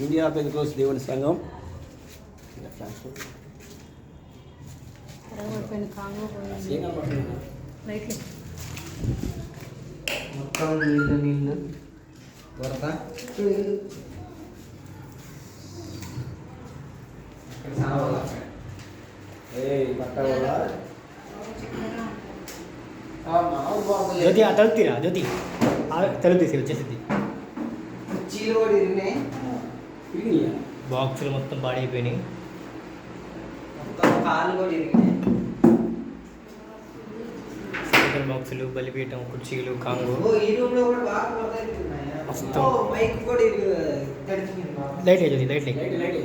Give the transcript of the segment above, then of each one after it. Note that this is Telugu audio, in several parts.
ఇండియా పెంకోస్ దేవుని సంఘం. మొత్తం నీళ్ళు నీళ్ళు. వరద? జ్యోతి ఆ తలుపు తీరా? జ్యోతి. తలుపు తీసి వచ్చేసింది. కూడా ఇరిగినాయి. బాక్సులు మొత్తం పాడైపోయినాయి. స్పీకర్ బాక్సులు బలిపీఠం కుర్చీలు కాంగో. లైట్ జ్యోతి లైట్ లైట్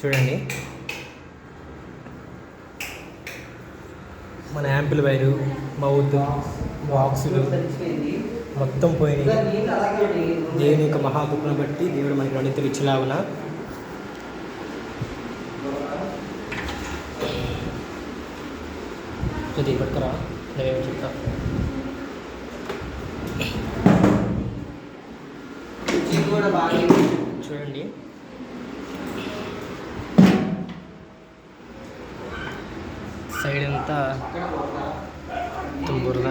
చూడండి మన యాంపిల్ వైరు మౌత్ బాక్సులు. మొత్తం పోయినాయి దేవుని యొక్క మహాకృపను బట్టి దేవుడు మనకి రెండింతలు ఇచ్చేలాగున. జ్యోతి పట్టుకురా నేనేం చెప్తా. చూడండి. సైడ్ అంతా ఇక్కడ